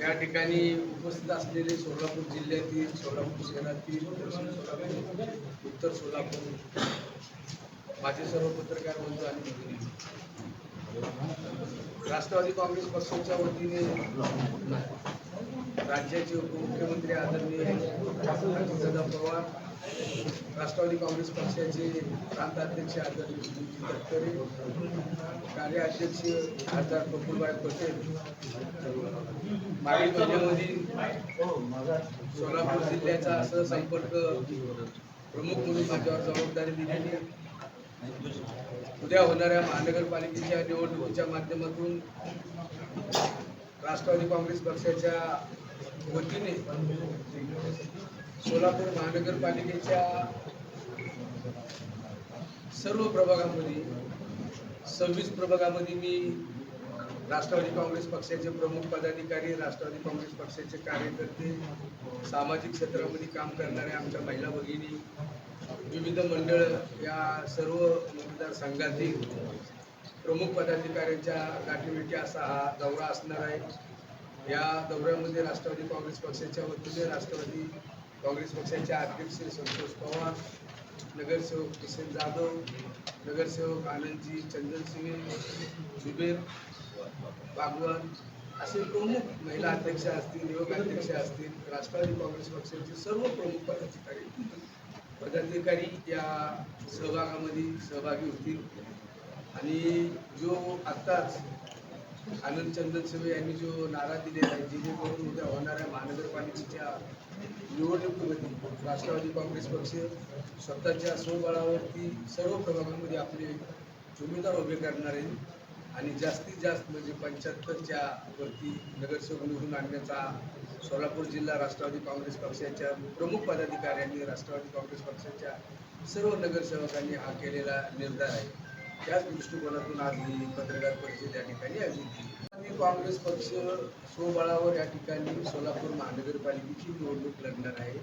या ठिकाणी उपस्थित असलेले सोलापूर जिल्ह्यातील सोलापूर शहरातील दक्षिण सोलापूर उत्तर सोलापूर माझे सर्व पत्रकार बंधू आणि राष्ट्रवादी काँग्रेस पक्षाच्या वतीने राज्याचे उपमुख्यमंत्री आदरणीय अजितदादा पवार राष्ट्रवादी काँग्रेस पक्षाचे प्रांताध्यक्ष आदरणीय तटकरे कार्याध्यक्ष खासदार प्रफुलबाई पटेल मागील महिन्यामध्ये सोलापूर जिल्ह्याचा सहसंपर्क प्रमुख म्हणून माझ्यावर जबाबदारी दिलेली आहे. उद्या होणाऱ्या महानगरपालिकेच्या निवडणुकीच्या माध्यमातून राष्ट्रवादी काँग्रेस पक्षाच्या वतीने सोलापूर महानगरपालिकेच्या सर्व प्रभागामध्ये सव्वीस प्रभागामध्ये मी राष्ट्रवादी काँग्रेस पक्षाचे प्रमुख पदाधिकारी राष्ट्रवादी काँग्रेस पक्षाचे कार्यकर्ते सामाजिक क्षेत्रामध्ये काम करणाऱ्या आमच्या महिला भगिनी विविध मंडळ या सर्व मतदारसंघातील प्रमुख पदाधिकाऱ्यांच्या गाठीभेटी असा हा दौरा असणार आहे. या दौऱ्यामध्ये राष्ट्रवादी काँग्रेस पक्षाच्या वतीने राष्ट्रवादी काँग्रेस पक्षाचे अध्यक्ष संतोष पवार नगरसेवक किशन जाधव नगरसेवक आनंदजी चंदनसिंह जुबेर बागवान असे प्रमुख महिला अध्यक्ष असतील युवक अध्यक्ष असतील राष्ट्रवादी काँग्रेस पक्षाचे सर्व प्रमुख पदाधिकारी पदाधिकारी या सहभागामध्ये सहभागी होतील. आणि जो आत्ताच आनंद चंदन सेवे यांनी जो नारा दिलेला आहे जेणेकरून उद्या होणाऱ्या महानगरपालिकेच्या निवडणुकीमध्ये राष्ट्रवादी काँग्रेस पक्ष स्वतःच्या स्वबळावरती सर्व प्रभागांमध्ये आपले उमेदवार उभे करणार आहे. आणि जास्तीत जास्त म्हणजे पंच्याहत्तरच्या वरती नगरसेवक निवडून आणण्याचा सोलापूर जिल्हा राष्ट्रवादी काँग्रेस पक्षाच्या प्रमुख पदाधिकाऱ्यांनी राष्ट्रवादी काँग्रेस पक्षाच्या सर्व नगरसेवकांनी हा केलेला निर्धार आहे. त्याच दृष्टिकोनातून आज मी पत्रकार परिषद या ठिकाणी आयोजित केली काँग्रेस पक्ष स्वबळावर या ठिकाणी सोलापूर महानगरपालिकेची निवडणूक लढणार आहे.